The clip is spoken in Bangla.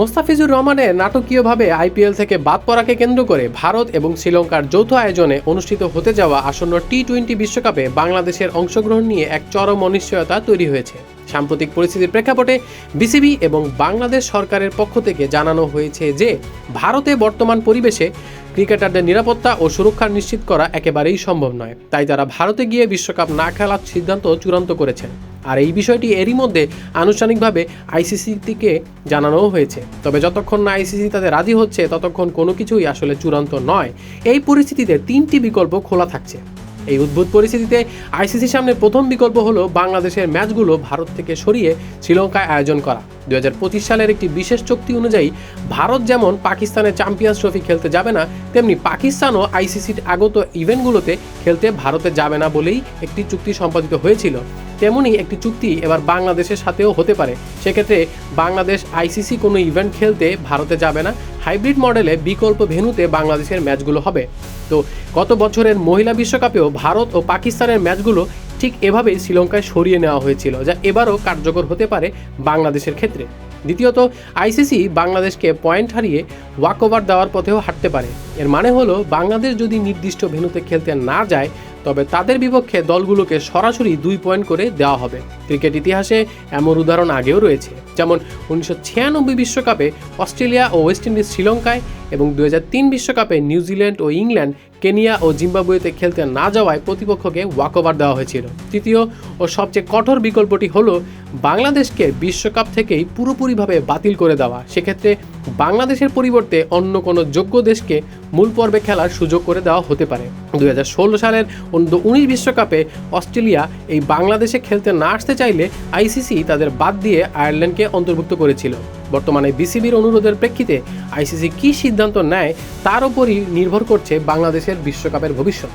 মোস্তাফিজুর রহমানের নাটকীয়ভাবে আইপিএল থেকে বাদ পড়াকে কেন্দ্র করে ভারত এবং শ্রীলঙ্কার যৌথ আয়োজনে অনুষ্ঠিত হতে যাওয়া আসন্ন টি টোয়েন্টি বিশ্বকাপে বাংলাদেশের অংশগ্রহণ নিয়ে এক চরম অনিশ্চয়তা তৈরি হয়েছে। সাম্প্রতিক পরিস্থিতির প্রেক্ষাপটে বিসিবি এবং বাংলাদেশ সরকারের পক্ষ থেকে জানানো হয়েছে যে, ভারতে বর্তমান পরিবেশে ক্রিকেটারদের নিরাপত্তা ও সুরক্ষা নিশ্চিত করা একেবারেই সম্ভব নয়। তাই তারা ভারতে গিয়ে বিশ্বকাপ না খেলার সিদ্ধান্ত চূড়ান্ত করেছেন। আর এই বিষয়টি এরই মধ্যে আনুষ্ঠানিকভাবে আইসিসি থেকে জানানোও হয়েছে। তবে যতক্ষণ না আইসিসি তাতে রাজি হচ্ছে, ততক্ষণ কোনো কিছুই আসলে চূড়ান্ত নয়। এই পরিস্থিতিতে তিনটি বিকল্প খোলা থাকছে। এই উদ্ভুত পরিস্থিতিতে আইসিসির সামনে প্রথম বিকল্প হলো বাংলাদেশের ম্যাচগুলো ভারত থেকে সরিয়ে শ্রীলঙ্কায় আয়োজন করা। দুই হাজার পঁচিশ সালের একটি বিশেষ চুক্তি অনুযায়ী ভারত যেমন পাকিস্তানের চ্যাম্পিয়ন্স ট্রফি খেলতে যাবে না, তেমনি পাকিস্তানও আইসিসির আগত ইভেন্টগুলোতে খেলতে ভারতে যাবে না বলেই একটি চুক্তি সম্পাদিত হয়েছিল। তেমনই একটি চুক্তি এবার বাংলাদেশের সাথেও হতে পারে। সেক্ষেত্রে বাংলাদেশ আইসিসি কোনো ইভেন্ট খেলতে ভারতে যাবে না হাইব্রিড মডেলে বিকল্প ভেনুতে বাংলাদেশের ম্যাচগুলো হবে। তো গত বছরের মহিলা বিশ্বকাপেও ভারত ও পাকিস্তানের ম্যাচগুলো ঠিক এভাবেই শ্রীলঙ্কায় সরিয়ে নেওয়া হয়েছিল, যা এবারও কার্যকর হতে পারে বাংলাদেশের ক্ষেত্রে। দ্বিতীয়ত, আইসিসি বাংলাদেশকে পয়েন্ট হারিয়ে ওয়াকওভার দেওয়ার পথেও হাঁটতে পারে। এর মানে হলো, বাংলাদেশ যদি নির্দিষ্ট ভেন্যুতে খেলতে না যায়, তবে তাদের বিপক্ষে দলগুলোকে সরাসরি দুই পয়েন্ট করে দেওয়া হবে। ক্রিকেট ইতিহাসে এমন উদাহরণ আগেও রয়েছে, যেমন উনিশশো বিশ্বকাপে অস্ট্রেলিয়া ও ওয়েস্ট ইন্ডিজ শ্রীলঙ্কায় এবং দু বিশ্বকাপে নিউজিল্যান্ড ও ইংল্যান্ড কেনিয়া ও জিম্বাবুয়েতে খেলতে না যাওয়ায় প্রতিপক্ষকে ওয়াকওভার দেওয়া হয়েছিল। তৃতীয় ও সবচেয়ে কঠোর বিকল্পটি হলো, বাংলাদেশকে বিশ্বকাপ থেকেই পুরোপুরিভাবে বাতিল করে দেওয়া। সেক্ষেত্রে বাংলাদেশের পরিবর্তে অন্য কোনো যোগ্য দেশকে মূল পর্বে খেলার সুযোগ করে দেওয়া হতে পারে। দুই হাজার ষোলো সালের উনিশ বিশ্বকাপে অস্ট্রেলিয়া এই বাংলাদেশে খেলতে না আসতে চাইলে আইসিসি তাদের বাদ দিয়ে আয়ারল্যান্ডকে অন্তর্ভুক্ত করেছিল। বর্তমানে বিসিবির অনুরোধের প্রেক্ষিতে আইসিসি কী সিদ্ধান্ত নেয় তার উপরই নির্ভর করছে বাংলাদেশের বিশ্বকাপের ভবিষ্যৎ।